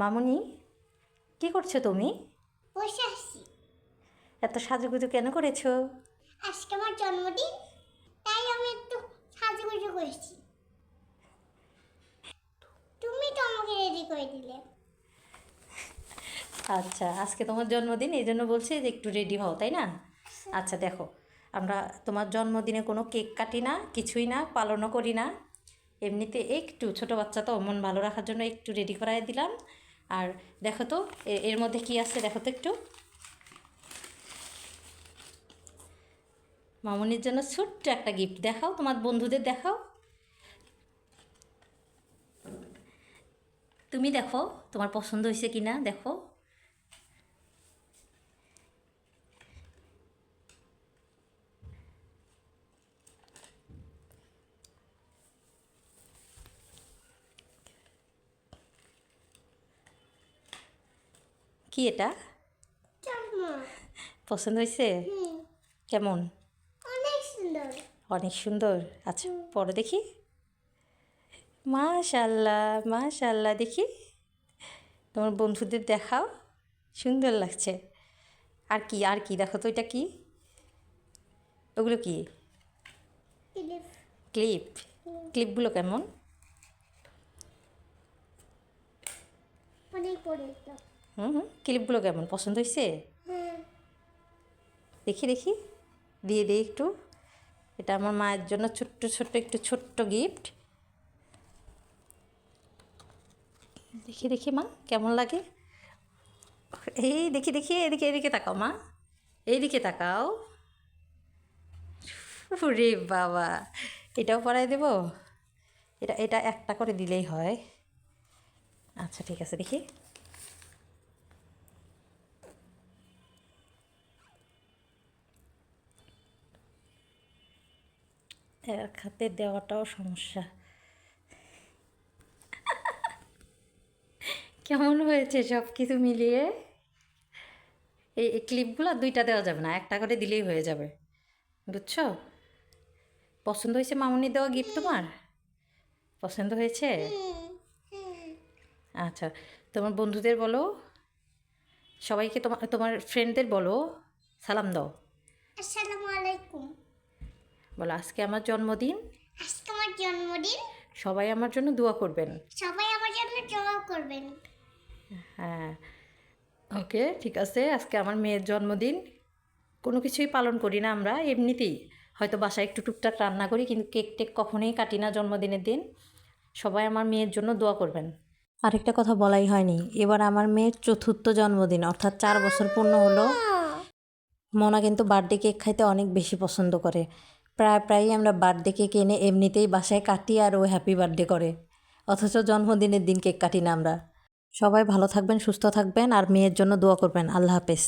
মামুনি কি করছ তুমি? বসে আসছি এত সাজুগুজু কেন করেছ? আজকে আমার জন্মদিন তাই আমি একটু সাজুগুজু করেছি। তুমি তো আমাকে রেডি করে দিলে। আচ্ছা আজকে তোমার জন্মদিন এই জন্য বলছি যে একটু রেডি হও তাই না? আচ্ছা দেখো আমরা তোমার জন্মদিনে কোনো কেক কাটি না কিছুই না পালনও করি না। এমনিতে একটু ছোট বাচ্চা তো মন ভালো রাখার জন্য একটু রেডি করাই দিলাম। আর দেখো তো এর মধ্যে কি আছে দেখো তো একটু? মামনির জন্য ছোট্ট একটা গিফট দেখাও, তোমার বন্ধুদের দেখাও। তুমি দেখো তোমার পছন্দ হয়েছে কি না দেখো। কি এটা? পছন্দ হয়েছে? কেমন? অনেক সুন্দর। অনেক সুন্দর। আচ্ছা পরে দেখি। মাশাল্লাহ মাশাল্লাহ দেখি। তোমার বন্ধুদের দেখাও। সুন্দর লাগছে। আর কি আর কি? দেখো তো এটা কি? ওগুলো কি? ক্লিপ। ক্লিপ। ক্লিপগুলো কেমন? অনেক হুম ক্লিপগুলো কেমন? পছন্দ হয়েছে? হ্যাঁ দেখি দেখি। দিয়ে দিই একটু। এটা আমার মায়ের জন্য ছোট্ট ছোট্ট একটু ছোট্ট গিফট দেখি দেখি মা কেমন লাগে? এই দেখি দেখি এদিকে এদিকে তাকাও মা। এইদিকে তাকাও। রে বাবা। এটাও পরাই দেব? এটা এটা একটা করে দিলেই হয়। আচ্ছা ঠিক আছে দেখি। এক হাতে দেওয়াটাও সমস্যা। কেমন হয়েছে সব কিছু মিলিয়ে? এই এই ক্লিপগুলো দুইটা দেওয়া যাবে না একটা করে দিলেই হয়ে যাবে। বুঝছ? পছন্দ হয়েছে মামুনি দেওয়া গিফট তোমার? পছন্দ হয়েছে? আচ্ছা তোমার বন্ধুদের বলো। সবাইকে তোমার তোমার ফ্রেন্ডদের বলো। সালাম দাও। আসসালামু আলাইকুম। বলো আজকে আমার জন্মদিন? আজকে আমার জন্মদিন? সবাই আমার জন্য দোয়া করবেন। সবাই আমার জন্য দোয়া করবেন। হ্যাঁ। ওকে ঠিক আছে আজকে আমার মেয়ের জন্মদিন। কোনো কিছুই পালন করি না আমরা এমনিতেই। হয়তো বাসায় একটু টুকটাক রান্না করি কিন্তু কেক টেক কখনোই কাটি না জন্মদিনের দিন। সবাই আমার মেয়ের জন্য দোয়া করবেন। আরেকটা কথা বলাই হয়নি এবার আমার মেয়ের চতুর্থ জন্মদিন অর্থাৎ চার বছর পূর্ণ হলো। মনা কিন্তু বার্থডে কেক খাইতে অনেক বেশি পছন্দ করে। প্রায় প্রায়ই আমরা বার্থডে কেক এনে এমনিতেই বাসায় কাটি আর ও হ্যাপি বার্থডে করে। অথচ জন্মদিনের দিন কেক কাটি না আমরা। সবাই ভালো থাকবেন, সুস্থ থাকবেন আর মেয়ের জন্য দোয়া করবেন। আল্লাহ হাফেজ।